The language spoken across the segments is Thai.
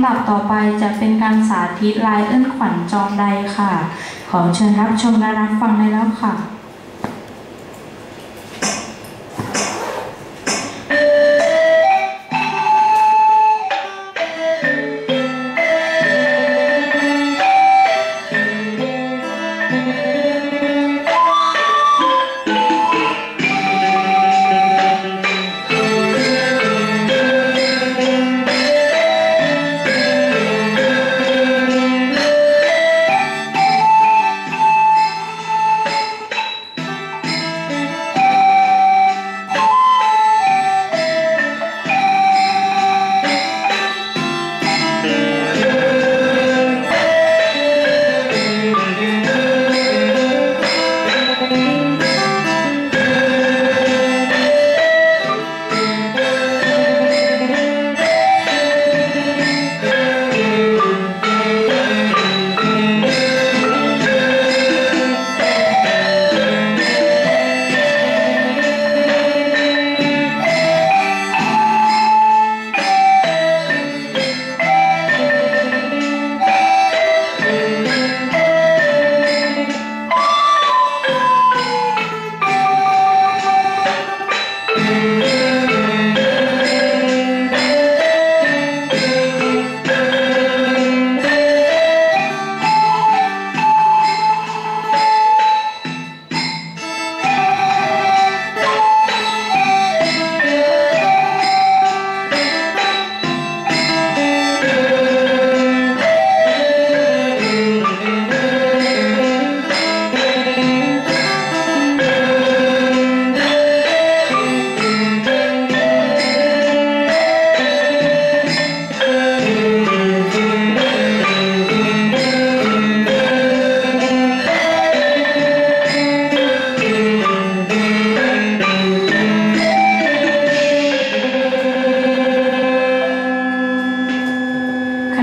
ำดับต่อไปจะเป็นการสาธิตลายเอื้นขวัญจองใดค่ะ ขอเชิญรับชมและรับฟังได้แล้วค่ะ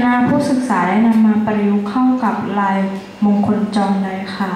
ณะผู้ศึกษาได้นำมาประยุกต์เข้ากับลายมงคลจองใดค่ะ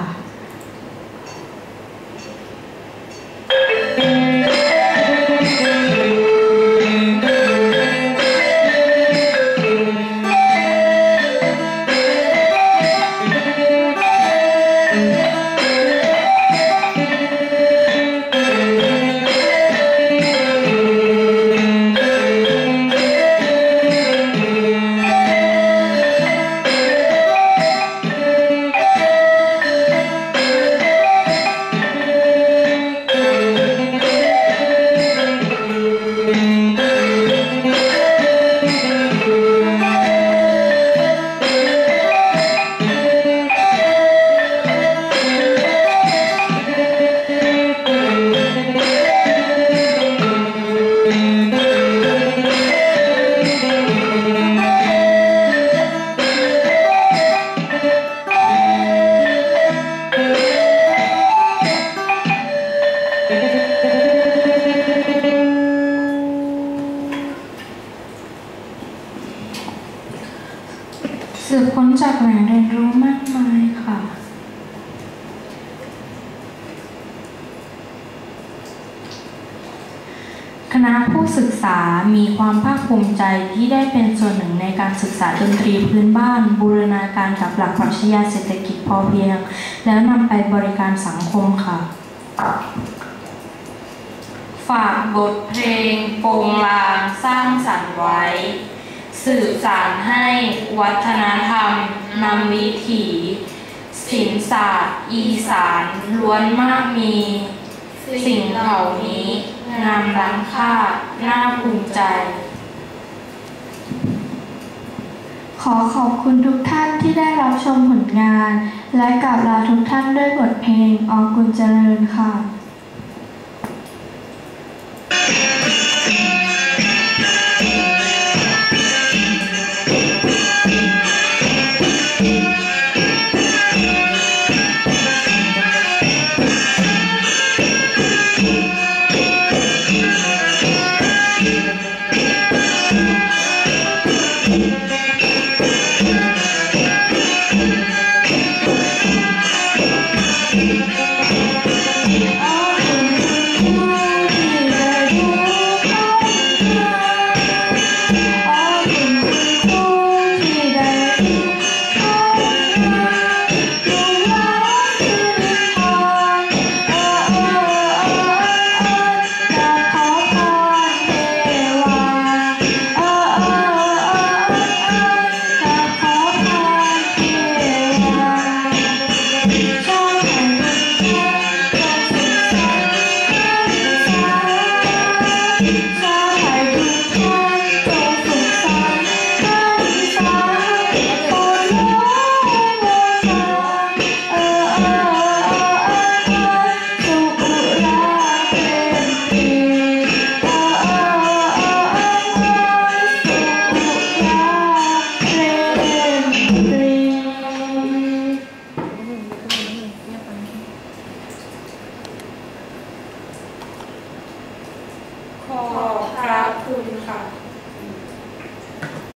จากแหล่งเรียนรู้มากมายค่ะ คณะผู้ศึกษามีความภาคภูมิใจที่ได้เป็นส่วนหนึ่งในการศึกษาดนตรีพื้นบ้าน บูรณาการกับหลักปรัชญาเศรษฐกิจพอเพียง แล้วนำไปบริการสังคมค่ะ ฝากบทเพลงโปงลางสร้างสรรค์ไว้ สื่อสารให้วัฒนธรรมนำวิถีศิลปศาสตร์ อีสานล้วนมากมี สิ่งเหล่านี้งามล้ำค่าน่าภูมิใจ ขอขอบคุณทุกท่านที่ได้รับชมผลงาน และกราบลาทุกท่านด้วยบทเพลงออกุลเจริญค่ะ